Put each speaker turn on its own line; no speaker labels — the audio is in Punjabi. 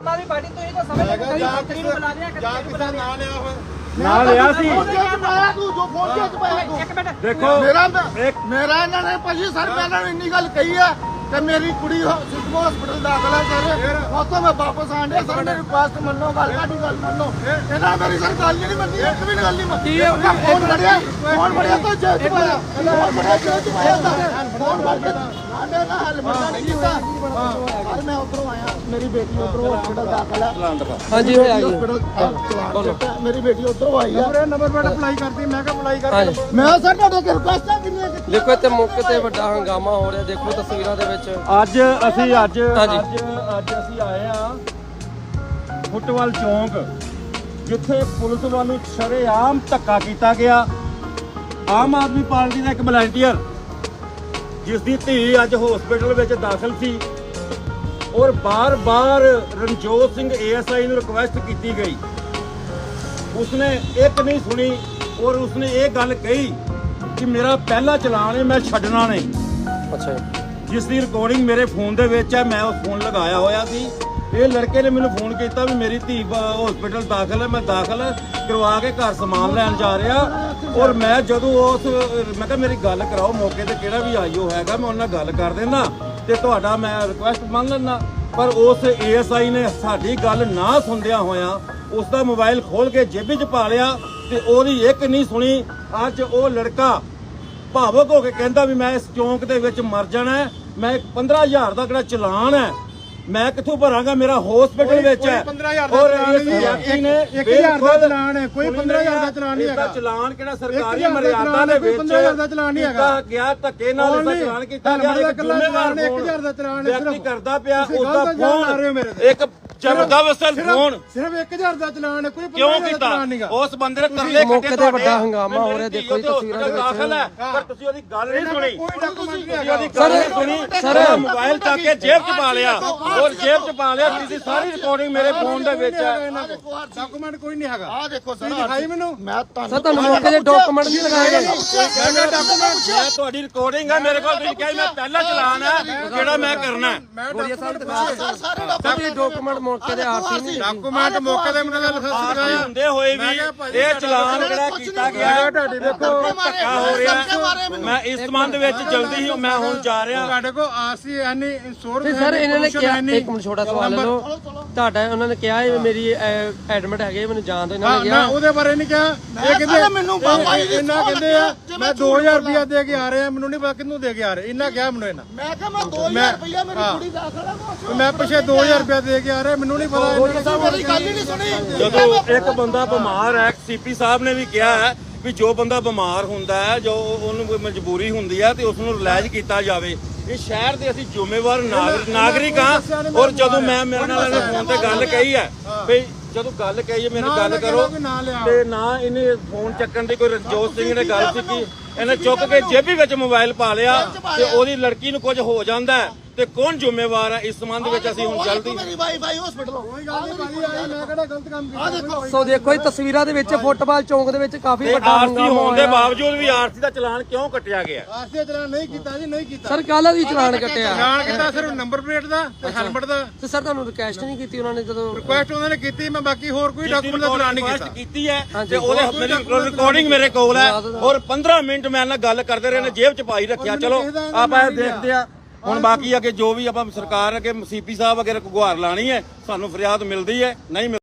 ਆਮ ਆਦਮੀ ਪਾਰਟੀ ਤੁਸੀਂ ਤਾਂ ਸਮਝ ਨਹੀਂ
ਜਾਂ
ਨੂੰ ਬੁਲਾ ਲਿਆ
ਜਾਂ ਕਿਸੇ ਦਾ ਨਾਂ ਲਿਆ। ਹੋਵੇ
ਨਾ ਲਿਆ ਸੀ।
ਪਾਇਆ ਤੂੰ ਜੋ ਫੋਨ ਕੇ ਪਾਇਆ ਤੂੰ
ਇੱਕ ਮਿੰਟ।
ਦੇਖੋ
ਮੇਰਾ ਮੇਰਾ ਇਹਨਾਂ ਨੇ ਭਾਜੀ ਸਰ ਮੈਂ ਇਹਨਾਂ ਨੂੰ ਇੰਨੀ ਗੱਲ ਕਹੀ ਆ ਕਿ ਮੇਰੀ ਕੁੜੀ ਸਿੱਧੂ ਹਸਪੀਟਲ ਦਾਖਲ ਹੈ ਸਰ ਉਤੋਂ ਮੈਂ ਵਾਪਸ ਆਣ ਡਿਆ ਸਰ ਮੇਰੀ ਰਿਕੁਐਸਟ ਮੰਨੋ ਗੱਲ ਸਾਡੀ ਗੱਲ ਮੰਨੋ। ਇਹਨਾਂ ਨੇ ਮੇਰੀ ਸਰ ਗੱਲ ਨਹੀਂ ਮੰਨੀ ਇੱਕ ਵੀ ਗੱਲ ਨਹੀਂ ਮੰਨੀ ਫੋਨ ਫੜਿਆ ਫੋਨ ਫੜਿਆ ਤਾਂ ਪਾਇਆ। ਫੋਨ ਫੜਿਆ ਤਾਂ ਫੋਨ ਫੜ ਆਂਡੇ ਨਾਲ ਹੱਲ ਮਰਦਾ ਨਹੀਂ ਕੀਤਾ। ਸਰ ਮੈਂ ਉਧਰੋਂ ਆਇਆ। ਮੇਰੀ ਬੇਟੀ ਉਧਰੋਂ ਹਸਪੀਟਲ ਦਾਖਲ ਹੈ
ਹਾਂਜੀ ਹੋਇਆ ਜੀ
ਹਸਪੀਟਲ ਮੇਰੀ ਬੇਟੀ ਉਧਰੋਂ ਆਈ ਆ।
ਨੰਬਰ ਪਲੇਟ ਅਪਲਾਈ ਕਰਦੀ ਮੈਂ ਕਿਹਾ ਅਪਲਾਈ ਕਰ।
ਹਾਂਜੀ।
ਮੈਂ ਸਰ ਤੁਹਾਡੇ ਕੋਲ ਰਿਕੁਐਸਟਾਂ ਕਿੰਨੀਆਂ ਕੀਤੀਆਂ?
ਦੇਖੋ ਇੱਥੇ ਮੌਕੇ ਤੇ ਵੱਡਾ ਹੰਗਾਮਾ ਹੋ ਰਿਹਾ। ਦੇਖੋ ਤਸਵੀਰਾਂ ਦੇ ਵਿੱਚ।
ਅੱਜ ਅਸੀਂ ਅੱਜ
ਹਾਂਜੀ।
ਅੱਜ ਅੱਜ ਅਸੀਂ ਆਏ ਆ ਫੁੱਟਵਾਲ ਚੌਂਕ ਜਿੱਥੇ ਪੁਲਿਸ ਵੱਲੋਂ ਸ਼ਰੇਆਮ ਧੱਕਾ ਕੀਤਾ ਗਿਆ। ਆਮ ਆਦਮੀ ਪਾਰਟੀ ਦਾ ਇੱਕ ਵਲੰਟੀਅਰ ਜਿਸ ਦੀ ਧੀ ਅੱਜ ਹਸਪੀਟਲ ਵਿੱਚ ਦਾਖਲ ਸੀ। ਔਰ ਬਾਰ-ਬਾਰ ਰਣਜੋਤ ਸਿੰਘ ਏਐਸਆਈ ਨੂੰ ਰਿਕੁਐਸਟ ਕੀਤੀ ਗਈ। ਉਸਨੇ ਇੱਕ ਨਹੀਂ ਸੁਣੀ ਔਰ ਉਸਨੇ ਇਹ ਗੱਲ ਕਹੀ ਕਿ ਮੇਰਾ ਪਹਿਲਾ ਚਲਾਨ ਹੈ ਮੈਂ ਛੱਡਣਾ ਨਹੀਂ।
ਅੱਛਾ
ਜਿਸ ਦੀ ਰਿਕਾਰਡਿੰਗ ਮੇਰੇ ਫੋਨ ਦੇ ਵਿੱਚ ਹੈ ਮੈਂ ਉਹ ਫੋਨ ਲਗਾਇਆ ਹੋਇਆ ਸੀ। ਇਹ ਲੜਕੇ ਨੇ ਮੈਨੂੰ ਫੋਨ ਕੀਤਾ ਵੀ ਮੇਰੀ ਧੀ ਹਸਪੀਟਲ ਦਾਖਲ ਹੈ, ਮੈਂ ਦਾਖਲ ਕਰਵਾ ਕੇ ਘਰ ਸਮਾਨ ਲੈਣ ਜਾ ਰਿਹਾ। ਔਰ ਮੈਂ ਜਦੋਂ ਉਸ ਮੈਂ ਕਿਹਾ, ਮੇਰੀ ਗੱਲ ਕਰਾਓ ਮੌਕੇ ਤੇ ਕਿਹੜਾ ਵੀ ਆਈਓ ਹੈਗਾ, ਮੈਂ ਉਹਨਾਂ ਨਾਲ ਗੱਲ ਕਰ ਦੇਣਾ ਤੇ ਤੁਹਾਡਾ ਮੈਂ ਰਿਕੁਐਸਟ ਮੰਨ ਲੈਣਾ ਪਰ ਉਸ ਏਐਸਆਈ ਨੇ ਸਾਡੀ ਗੱਲ ਨਾ ਸੁਣਦਿਆਂ ਹੋਇਆ ਉਸ ਦਾ ਮੋਬਾਈਲ ਖੋਲ ਕੇ ਜੇਬੀ 'ਚ ਪਾ ਲਿਆ ਤੇ ਉਹਦੀ ਇੱਕ ਨਹੀਂ ਸੁਣੀ। ਅੱਜ ਉਹ ਲੜਕਾ ਭਾਵਕ ਹੋ ਕੇ ਕਹਿੰਦਾ ਵੀ ਮੈਂ ਇਸ ਚੌਂਕ ਦੇ ਵਿੱਚ ਮਰ ਜਾਣਾ ਮੈਂ ਇੱਕ 15000 ਦਾ ਕਿਹੜਾ ਚਲਾਨ ਹੈ ਮੈਂ ਕਿੱਥੋਂ ਭਰਾਂਗਾ ਮੇਰਾ ਹਸਪੀਟਲ ਵਿੱਚ ਹੈ
ਕੋਈ 15,000 ਦਾ
ਔਰ ਇਸ। ਵਿਅਕਤੀ ਨੇ
ਇੱਕ- ਇੱਕ ਹਜ਼ਾਰ ਦਾ
ਬਿਲਕੁਲ
ਚਲਾਨ ਹੈ, ਕੋਈ
ਸੁਣੀ
15,000 ਦਾ ਚਲਾਨ ਨਹੀਂ ਹੈਗਾ।
ਚਲਾਨ ਕਿਹੜਾ ਸਰਕਾਰੀ ਮਰਿਆਦਾ ਦੇ ਵਿੱਚ
15,000 ਦਾ ਚਲਾਨ ਨਹੀਂ ਹੈਗਾ।
ਗਿਆ ਧੱਕੇ ਨਾਲ
ਨਹੀਂ,
ਚਲਾਨ ਕੀਤਾ ਗਿਆ ਇੱਕ ਜ਼ਿੰਮੇਵਾਰ
ਦਾ ਚਲਾਨ ਹੈ, ਸਿਰਫ।
ਕਰਦਾ ਪਿਆ
ਮੇਰੇ
ਫੋਨ। ਇੱਕ ਜ਼ਬਰਦਸਤ ਫੋਨ
ਸਿਰਫ 1000 ਦਾ ਚਲਾਨ ਹੈ ਕੋਈ
ਕਿਉਂ
15,000 ਦਾ
ਕੀਤਾ?
ਚਲਾਨ ਨਹੀਂਗਾ।
ਉਸ ਬੰਦੇ ਨੇ ਤਰਲੇ
ਮੌਕੇ
ਕੱਢੇ
ਤੇ
ਤੁਹਾਡੇ।
ਵੱਡਾ ਹੰਗਾਮਾ ਹੋ
ਮੇਰੀ
ਰਿਹਾ,
ਧੀ
ਦੇਖੋ ਜੀ
ਉਹਦੇ
ਤਸਵੀਰਾਂ ਦੇ ਵਿੱਚ।
ਦਾਖਲ ਹੈ ਪਰ ਤੁਸੀਂ ਉਹਦੀ ਗੱਲ ਨਹੀਂ ਸੁਣੀ।
ਕੋਈ ਡਾਕੂਮੈਂਟ ਨਹੀਂ
ਤੁਸੀਂ
ਹੈਗਾ।
ਉਹਦੀ ਗੱਲ ਨਹੀਂ ਸੁਣੀ।
ਸਰ-
ਉਹਦਾ ਮੋਬਾਈਲ ਚੱਕ ਕੇ ਜੇਬ 'ਚ ਪਾ ਲਿਆ ਔਰ ਜੇਬ 'ਚ ਪਾ ਲਿਆ ਤੁਸੀਂ ਸਾਰੀ ਰਿਕਾਰਡਿੰਗ ਮੇਰੇ ਫੋਨ ਦੇ ਵਿੱਚ ਹੈ।
ਡਾਕੂਮੈਂਟ ਕੋਈ ਨਹੀਂ ਹੈਗਾ।
ਆ ਦੇਖੋ ਸਰ
ਤੁਸੀਂ ਦਿਖਾਈ ਮੈਨੂੰ?
ਮੈਂ ਤੁਹਾਨੂੰ
ਸਰ ਤੁਹਾਨੂੰ ਮੌਕੇ ਤੇ ਡਾਕੂਮੈਂਟ ਨਹੀਂ ਲਗਾਏ ਗਏ।
ਮੈਂ ਡਾਕੂਮੈਂਟ ਮੈਂ ਤੁਹਾਡੀ ਰਿਕਾਰਡਿੰਗ ਹੈ ਮੇਰੇ ਕੋਲ ਤੁਸੀਂ ਕਿਹਾ ਮੈਂ ਪਹਿਲਾ ਚਲਾਨ ਹੈ ਜਿਹੜਾ ਮੈਂ ਕਰਨਾ ਹੈ।
ਸਰ
ਡਾਕੂਮੈਂਟ ਮੌਕੇ ਤੇ ਆਰਸੀ ਨਹੀਂ।
ਡਾਕੂਮੈਂਟ ਮੌਕੇ ਤੇ ਮੈਨੂੰ ਗੱਲ
ਆਰਟੀ ਹੁੰਦੇ ਹੋਏ ਵੀ ਇਹ ਚਲਾਨ ਜਿਹੜਾ ਕੀਤਾ ਗਿਆ। ਹੈ,
ਤੁਹਾਡੇ ਦੇਖੋ
ਧੱਕਾ ਹੋ ਰਿਹਾ। ਮੈਂ ਇਸ ਸੰਬੰਧ ਵਿੱਚ ਜਲਦੀ ਹੀ ਮੈਂ ਹੁਣ ਜਾ ਰਿਹਾ।
ਤੁਹਾਡੇ ਕੋ ਆਰਸੀ ਐਨੀ ਇੰਸ਼ੋਰ
ਤੇ ਸਰ ਇਹਨਾਂ ਨੇ ਕਿਹਾ ਇੱਕ ਮਿੰਟ ਛੋਟਾ ਸਵਾਲ ਲੈ ਲਓ ਤੁਹਾਡਾ ਉਹਨਾਂ ਨੇ ਕਿਹਾ ਇਹ ਮੇਰੀ ਐਡਮਿਟ ਹੈਗੇ ਮੈਨੂੰ ਜਾਣ ਦਿਓ। ਇਹਨਾਂ ਨੇ ਕਿਹਾ
ਉਹਦੇ ਬਾਰੇ ਨਹੀਂ ਕਿਹਾ। ਇਹ
ਕਹਿੰਦਾ ਮੈਨੂੰ ਬਾਬਾ ਜੀ ਦੀ
ਇਹਨਾਂ ਕਹਿੰਦੇ ਆ
ਆ,
ਮੈਂ 2000 ਰੁਪਇਆ ਦੇ ਕੇ ਆ ਰਿਹਾ ਮੈਨੂੰ ਨਹੀਂ ਪਤਾ ਕਿੰਨੂੰ ਦੇ ਕੇ ਆ ਰਹੇ। ਇਹਨਾਂ ਕਿਹਾ ਮੈਨੂੰ ਇਹਨਾਂ
ਮੈਂ ਕਿਹਾ ਮੈਂ 2000
ਮੈਂ-
ਰੁਪਇਆ ਮੇਰੀ। ਕੁੜੀ ਦਾਖਲ ਮੈਂ
ਮੈਂ ਪਿੱਛੇ 2000 ਰੁਪਇਆ ਦੇ ਕੇ ਆ ਰਿਹਾ ਮੈਨੂੰ ਨਹੀਂ ਪਤਾ ਇਹਨਾਂ
ਮੇਰੀ ਗੱਲ ਹੀ ਨਹੀਂ ਸੁਣੀ।
ਜਦੋਂ ਇੱਕ ਬੰਦਾ ਬਿਮਾਰ ਹੈ ਸੀਪੀ ਸਾਹਿਬ ਨੇ ਵੀ ਕਿਹਾ ਹੈ ਵੀ ਜੋ ਬੰਦਾ ਬਿਮਾਰ ਹੁੰਦਾ ਹੈ ਜੋ ਉਹਨੂੰ ਕੋਈ ਮਜਬੂਰੀ ਹੁੰਦੀ ਹੈ ਤੇ ਉਸ ਨੂੰ ਰਿਲਾਜ ਕੀਤਾ ਜਾਵੇ। ਇਹ ਸ਼ਹਿਰ ਦੇ ਅਸੀਂ ਜ਼ਿੰਮੇਵਾਰ ਨਾਗਰਿਕ ਹਾਂ ਔਰ ਜਦੋਂ ਮੈਂ ਮੇਰੇ ਨਾਲ ਇਹਨੇ ਫੋਨ ਤੇ ਗੱਲ ਕਹੀ ਹੈ। ਵੀ ਜਦੋਂ ਗੱਲ ਕਹੀ ਹੈ ਮੈਨੂੰ
ਨਾ
ਗੱਲ ਕਰੋ। ਤੇ ਨਾ ਇਹਨੇ ਫੋਨ ਚੱਕਣ ਦੀ ਕੋਈ ਰਣਜੋਤ ਸਿੰਘ ਨੇ ਗੱਲ ਕੀਤੀ? ਇਹਨੇ ਚੁੱਕ ਕੇ ਜੇਬੀ ਵਿੱਚ ਮੋਬਾਈਲ ਪਾ ਲਿਆ ਤੇ ਉਹਦੀ ਲੜਕੀ ਨੂੰ ਕੁਝ ਹੋ ਜਾਂਦਾ ਤੇ ਕੌਣ ਜ਼ਿੰਮੇਵਾਰ ਹੈ ਇਸ ਸੰਬੰਧ ਵਿੱਚ ਅਸੀਂ ਹੁਣ ਜਲਦੀ
ਮੇਰੀ ਬਾਈ ਬਾਈ ਹਸਪੀਟਲ
ਕੋਈ ਗੱਲ ਨਹੀਂ ਭਾਜੀ ਆਈ ਮੈਂ ਕਿਹੜਾ ਗਲਤ ਕੰਮ ਕੀਤਾ? ਦੇਖੋ।
ਸੋ ਦੇਖੋ ਇਹ ਤਸਵੀਰਾਂ ਦੇ ਵਿੱਚ ਫੁੱਟਬਾਲ ਚੌਂਕ ਦੇ ਵਿੱਚ ਕਾਫੀ ਵੱਡਾ
ਆਰਸੀ
ਹੰਗਾਮਾ
ਹੋਣ ਦੇ ਬਾਵਜੂਦ ਵੀ ਆਰਸੀ ਦਾ ਚਲਾਨ ਕਿਉਂ ਕੱਟਿਆ ਗਿਆ?
ਆਰਸੀ ਚਲਾਨ ਨਹੀਂ ਕੀਤਾ ਜੀ ਨਹੀਂ ਕੀਤਾ।
ਸਰ ਕੱਲ ਵੀ ਚਲਾਨ ਕੱਟਿਆ?
ਚਲਾਨ ਕੀਤਾ ਸਿਰਫ ਨੰਬਰ ਪਲੇਟ ਦਾ ਤੇ ਹੈਲਮਟ ਦਾ।
ਤੇ ਸਰ ਤੁਹਾਨੂੰ ਰਿਕਵੈਸਟ ਨਹੀਂ ਕੀਤੀ ਉਹਨਾਂ ਨੇ ਜਦੋਂ?
ਰਿਕੁਐਸਟ ਉਹਨਾਂ ਨੇ ਕੀਤੀ ਮੈਂ ਬਾਕੀ ਹੋਰ ਕੋਈ ਡਾਕੂਮੈਂਟ ਦਾ ਚਲਾਨ ਨਹੀਂ
ਰਿਕੁਐਸਟ
ਕੀਤਾ।
ਕੀਤੀ ਹੈ। ਤੇ ਉਹਦੇ ਮੇਰੀ ਰਿਕਾਰਡਿੰਗ ਮੇਰੇ ਕੋਲ ਹੈ ਔਰ 15 ਮਿੰਟ ਮੈਂ ਨਾਲ ਗੱਲ ਕਰਦੇ ਰਹੇ ਨੇ ਜੇਬ ਚ ਪਾਈ ਰੱਖਿਆ ਚਲੋ ਆਪਾਂ ਇਹ ਦੇਖਦੇ ਆ ਹੁਣ ਬਾਕੀ ਅੱਗੇ ਜੋ ਵੀ ਆਪਾਂ ਸਰਕਾਰ ਅੱਗੇ ਸੀਪੀ ਸਾਹਿਬ ਅਗੇ ਗੁਹਾਰ ਲਾਣੀ ਹੈ ਸਾਨੂੰ ਫਰਿਆਦ ਮਿਲਦੀ ਹੈ ਨਹੀਂ